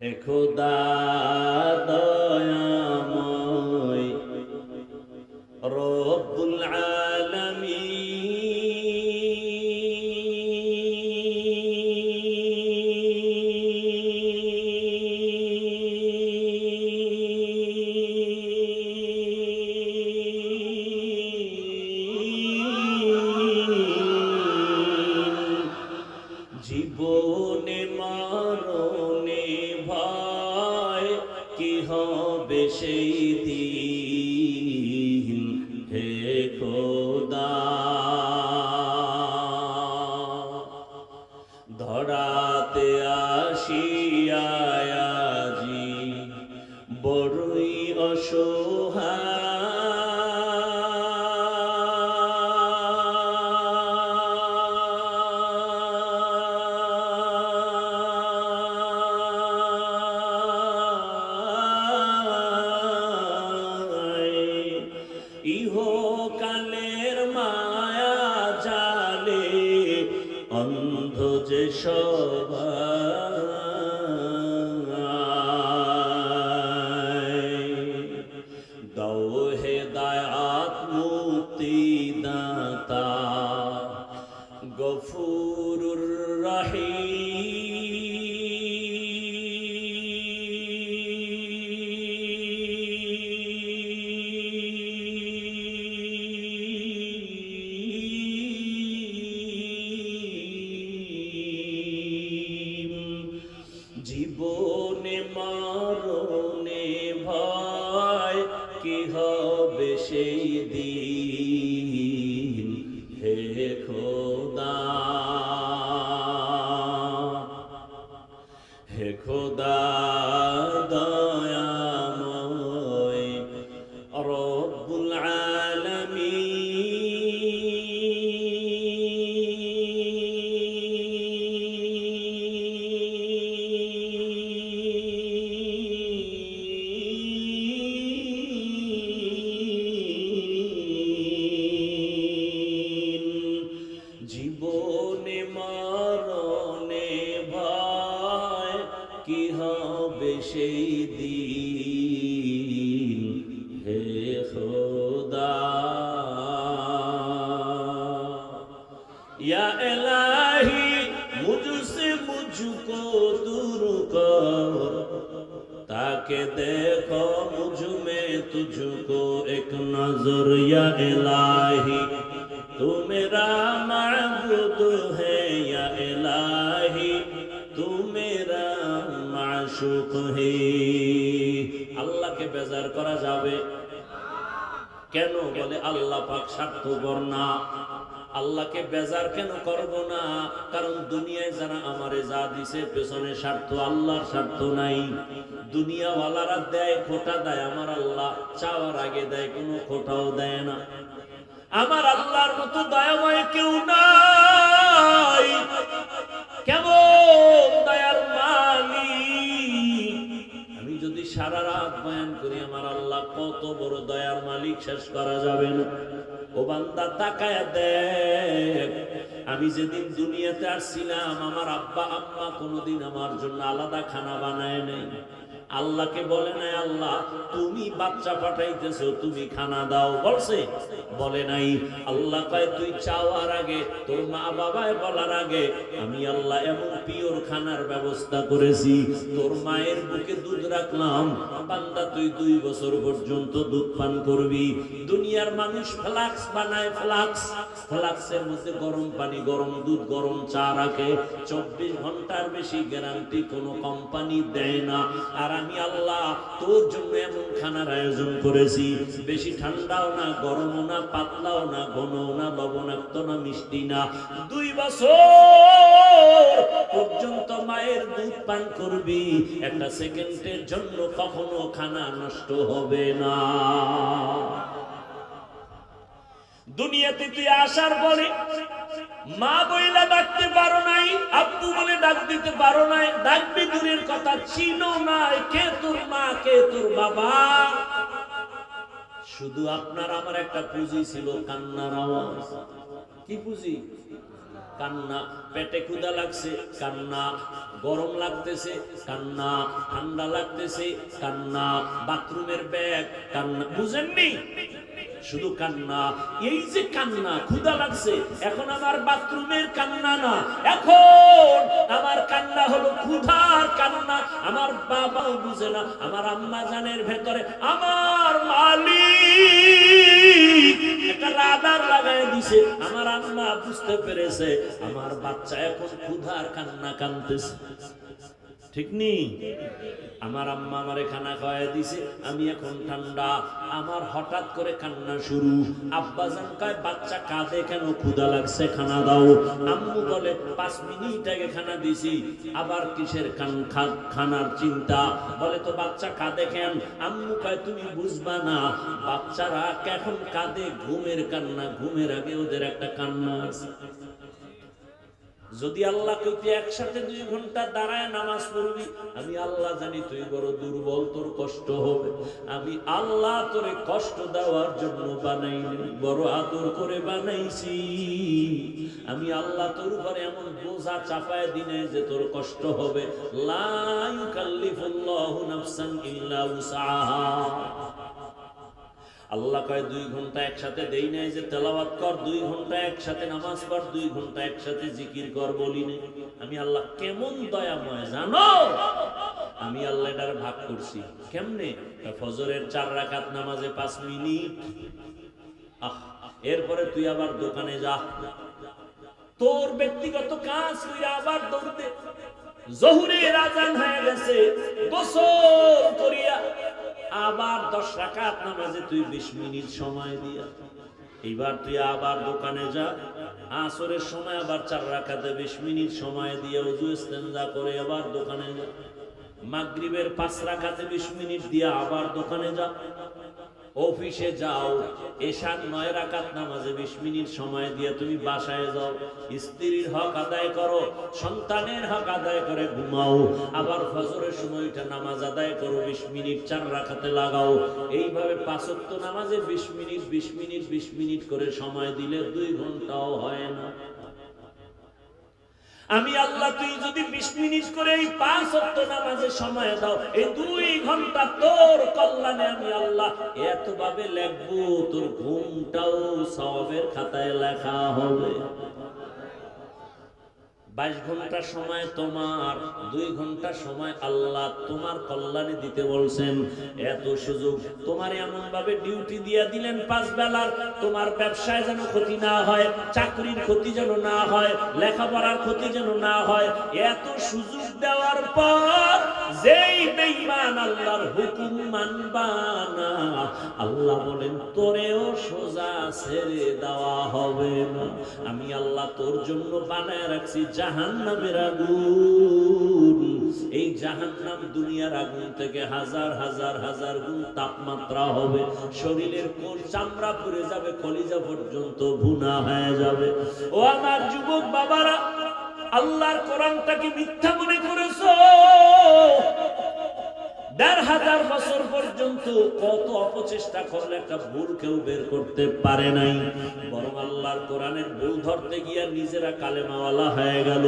হে দয়াময় হবে সেই দিন। হে খোদা। ধরাতে আসিয়াজি বড়ই অসহায়। ইহকালের মায়া জালে অন্ধ যে সবাই। দাও হে দায়াত মুক্তি দাতা সেই কি হবে সেই দিন? হে খোদা। ইয়া এলাহি মুঝসে মুঝকো দূর কর। তাকে দেখো মুঝমে তুঝকো, এক নজর ইয়া এলাহি। তুমেরা মা সুখে আল্লাহকে বেজার করা যাবে? কেন? বলে আল্লাহ পাক স্বার্থপর না। আল্লাহকে বেজার কেন করব না? কারণ দুনিয়ায় যারা আমারে যা দিছে, পেছনে স্বার্থ, আল্লাহর স্বার্থ নাই। দুনিয়াওয়ালারা দেয়, খোটা দেয়। আমার আল্লাহ চাওয়ার আগে দেয়, কোনো খোটাও দেয় না। আমার আল্লাহর মতো দয়াময় কেউ নাই। কেমন দয়ার মালিক? সারা রাত বয়ান করি, আমার আল্লাহ কত বড় দয়ার মালিক, শেষ করা যাবে না। ও বান্দা, তাকায় দেখ, আমি যেদিন দুনিয়াতে আসছিলাম, আমার আব্বা, আম্মা কোনোদিন আমার জন্য আলাদা খানা বানায় নাই। আল্লাহকে বলে নাই, আল্লাহ, তুমি বাচ্চা পাঠাইতেছো, তুমি খানা দাও। বলছে, বলে নাই। আল্লাহ কয়, তুই চাওয়ার আগে, তোর মা বাবায় বলার আগে, আমি আল্লাহ এমন পিওর খানার ব্যবস্থা করেছি, তোর মায়ের বুকে দুধ রাখলাম। বান্দা, তুই দুই বছর পর্যন্ত দুধ পান করবি। দুনিয়ার মানুষ ফ্লাক্স বানায়, ফ্লাক্স। ফ্লাক্সের মধ্যে গরম পানি, গরম দুধ, গরম চা রাখে। চব্বিশ ঘণ্টার বেশি গ্যারান্টি কোনো কোম্পানি দেয় না। আর আমি আল্লাহ তোর জন্য এমন খানার আয়োজন করেছি। বেশি ঠান্ডাও না, গরমও না, পাতলাও না, ঘনও না, লবণাক্ত না, মিষ্টি না। দুই বছর পর্যন্ত মায়ের দুধ পান করবি, একটা সেকেন্ডের জন্য কখনো খানা নষ্ট হবে না। দুনিয়াতে তুই আসার পরে মা বইলা ডাকতে পারো নাই, আব্বু বলে ডাক দিতে পারো নাই, ডাকবি দূরের কথা, চিনো নাই কে তোর মা, কে তোর বাবা? শুধু আপনার আমার একটা পুঁজি ছিল, কান্নার আওয়াজ। কি পুঁজি? কান্না, পেটে ক্ষুদা লাগছে, কান্না, গরম লাগতেছে, কান্না, ঠান্ডা লাগতেছে, কান্না, বাথরুমের ব্যাগ, কান্না, বুঝেননি? শুধু কান্না। এই যে কান্না ক্ষুদা লাগছে। এখন আমার বাথরুমের কান্না না। এখন আমার কান্না হলো ক্ষুধার কান্না। আমার বাবাও বুঝে না, আমার আম্মা জানের ভেতরে। আমার মালিক একটা রাডার লাগাই দিছে। আমার আম্মা বুঝতে পেরেছে, আমার বাচ্চা এখন ক্ষুধার কান্না কানতেছে। ঠিক নি? আমার আম্মা আমারে খানা খাওয়াই দিছে, আমি এখন ঠান্ডা। আমার হঠাৎ করে কান্না শুরু। আব্বা জান কয়, বাচ্চা কাঁদে কেন? ক্ষুধা লাগছে, খানা দাও। আম্মু বলে, পাঁচ মিনিট আগে খানা দিছি। আবার কিসের খা- খানার চিন্তা? বলে, তো বাচ্চা কাঁদে কেন? আম্মু কয়, তুমি বুঝবা না। বাচ্চারা এখন কাঁদে, ঘুমের কান্না, ঘুমের আগে ওদের একটা কান্না আছে। যদি আল্লাহ কইতে একসাথে দুই ঘণ্টা দাঁড়ায় নামাজ পড়বি? আমি আল্লাহ জানি তুই বড় দুর্বল, তোর কষ্ট হবে। আমি আল্লাহ তোরে কষ্ট দেওয়ার জন্য বানাইনি, বড় আদর করে বানাইছি। আমি আল্লাহ তোর উপরে এমন বোঝা চাপায় দিনে যে তোর কষ্ট হবে। লা আল্লাহ কয়, দুই ঘণ্টা একসাথে দেই নাই যে তেলাওয়াত কর, দুই ঘণ্টা একসাথে নামাজ পড়, দুই ঘণ্টা একসাথে জিকির কর বলি নাই। আমি আল্লাহ কেমন দয়াময়, জানো? আমি আল্লাহ এটার ভাগ করছি। কেমনে? ফজরের চার রাকাত নামাজে পাঁচ মিনিট। আহ, এরপরে তুই আবার দোকানে যা। তোর ব্যক্তিগত কাজ, তুই আবার দৌড়তে। জহুরের আজান হয়ে গেছে। গোসল করিয়া আবার দশ রাকাত নামাজে তুই বিশ মিনিট সময় দিয়া। এইবার তুই আবার দোকানে যা। আসরের সময় আবার চার রাখাতে বিশ মিনিট সময় দিয়ে উজু ইস্তেঞ্জা করে আবার দোকানে যা। মাগরিবের পাঁচ রাখাতে বিশ মিনিট দিয়ে আবার দোকানে যা। অফিসে যাও, এশার নয় রাকাত নামাজে বিশ মিনিট সময় দিয়ে তুমি বাসায় যাও। স্ত্রীর হক আদায় করো, সন্তানের হক আদায় করে ঘুমাও। আবার ফজরের সময়টা নামাজ আদায় করো, বিশ মিনিট চার রাখাতে লাগাও। এইভাবে পাঁচত্ব নামাজে বিশ মিনিট বিশ মিনিট বিশ মিনিট করে সময় দিলে দুই ঘন্টাও হয় না। আমি আল্লাহ, তুই যদি বিশ মিনিট করে এই পাঁচ অক্ট নামাজে সময় দাও, এই দুই ঘণ্টা তোর কল্যাণে আমি আল্লাহ এতভাবে লেখবো, তোর ঘুমটাও সবের খাতায় লেখা হবে। বাইশ ঘণ্টা সময় তোমার, দুই ঘণ্টা সময় আল্লাহ তোমার কল্যাণে দিতে বলছেন। এত সুযোগ, তোমার এমন ভাবে ডিউটি দিয়ে দিলেন পাঁচ বেলার, তোমার ব্যবসায় যেন ক্ষতি না হয়, চাকরির ক্ষতি যেন না হয়, লেখাপড়ার ক্ষতি যেন না হয়, এত সুযোগ দেওয়ার পর যেই বেঈমান আল্লাহর হুকুম মানবা না, আল্লাহ বলেন, তোরেও সোজা ছেড়ে দেওয়া হবে না। আমি আল্লাহ তোর জন্য বানায় রাখছি জাহান্নামের আগুন। এই জাহান্নাম দুনিয়ার আগুন থেকে হাজার হাজার হাজার গুণ তাপমাত্রা হবে। শরীরের কোন চামড়া পুড়ে যাবে, কলিজা পর্যন্ত ভুনা হয়ে যাবে। ও আমার যুবক বাবারা, আল্লাহর কোরআনটাকে মিথ্যা মনে করেছ? দেড় হাজার বছর পর্যন্ত কত অপচেষ্টা করলে একটা ভুল কেউ বের করতে পারে নাই। বরং আল্লাহর কোরআনের ভুল ধরতে গিয়া নিজেরা কালেমাওয়ালা হয়ে গেল।